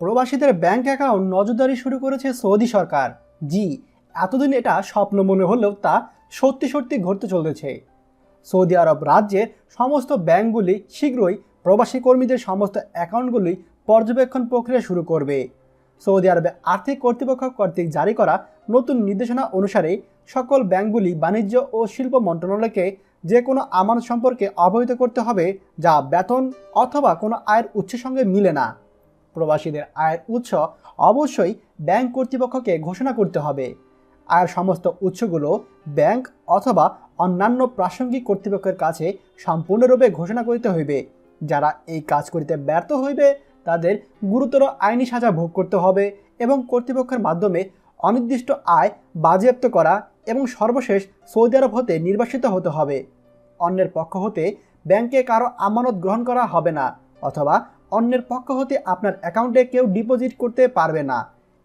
প্রবাসীদের bank account নজরদারি শুরু করেছে সৌদি সরকার। জি, এতদিন এটা স্বপ্ন মনে হলেও তা সত্যি সত্যি ঘটতে চলেছে। সৌদি আরব রাজ্যের সমস্ত ব্যাংকগুলি শীঘ্রই প্রবাসী কর্মীদের সমস্ত অ্যাকাউন্টগুলি পর্যবেক্ষণ প্রক্রিয়া শুরু করবে। সৌদি আরবে আর্থিক কর্তৃপক্ষ কর্তৃক জারি করা নতুন নির্দেশনা অনুসারে সকল ব্যাংকগুলি বাণিজ্য ও শিল্প মন্ত্রণালয়কে যে কোনো আমানত সম্পর্কে অবহিত করতে হবে, যা বেতন অথবা কোনো আয়ের উৎসের সঙ্গে মিলে না। প্রবাসীদের আয়ের উৎস অবশ্যই ব্যাংক কর্তৃপক্ষকে ঘোষণা করতে হবে। আয়ের সমস্ত উৎসগুলো ব্যাংক অথবা অন্যান্য প্রাসঙ্গিক কর্তৃপক্ষের কাছে সম্পূর্ণরূপে ঘোষণা করিতে হইবে। যারা এই কাজ করিতে ব্যর্থ হইবে, তাদের গুরুতর আইনি সাজা ভোগ করতে হবে এবং কর্তৃপক্ষের মাধ্যমে অনির্দিষ্ট আয় বাজেয়াপ্ত করা এবং সর্বশেষ সৌদি আরব হতে নির্বাসিত হতে হবে। অন্যের পক্ষ হতে ব্যাংকে কারও আমানত গ্রহণ করা হবে না অথবা অন্যের পক্ষ হতে আপনার অ্যাকাউন্টে কেউ ডিপোজিট করতে পারবে না।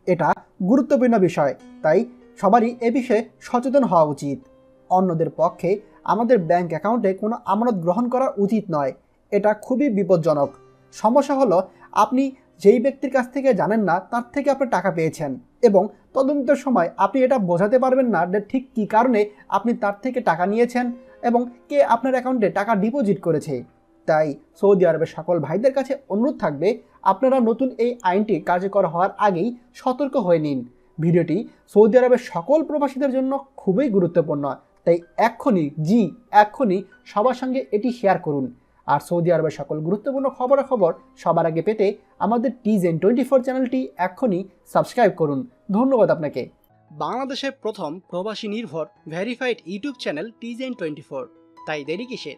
এটা গুরুত্বপূর্ণ বিষয়, তাই সবারই এ বিষয়ে সচেতন হওয়া উচিত। অন্যদের পক্ষে আমাদের ব্যাংক অ্যাকাউন্টে কোনো আমানত গ্রহণ করা উচিত নয়, এটা খুবই বিপজ্জনক। সমস্যা হলো, আপনি যেই ব্যক্তির কাছ থেকে জানেন না, তার থেকে আপনি টাকা পেয়েছেন এবং তদন্তের সময় আপনি এটা বোঝাতে পারবেন না যে ঠিক কী কারণে আপনি তার থেকে টাকা নিয়েছেন এবং কে আপনার অ্যাকাউন্টে টাকা ডিপোজিট করেছে। তাই সৌদি আরবের সকল ভাইদের কাছে অনুরোধ থাকবে, আপনারা নতুন এই আইনটি কার্যকর হওয়ার আগেই সতর্ক হয়ে নিন। ভিডিওটি সৌদি আরবের সকল প্রবাসীদের জন্য খুবই গুরুত্বপূর্ণ, তাই এক্ষুনি, জি, এক্ষুনি সবার সঙ্গে এটি শেয়ার করুন। আর সৌদি আরবের সকল গুরুত্বপূর্ণ খবরাখবর সবার আগে পেতে আমাদের টিজেন টোয়েন্টি ফোর চ্যানেলটি এক্ষুনি সাবস্ক্রাইব করুন। ধন্যবাদ আপনাকে। বাংলাদেশের প্রথম প্রবাসী নির্ভর ভেরিফাইড ইউটিউব চ্যানেল টিজেন টোয়েন্টি ফোর তাই দেরি কিসের?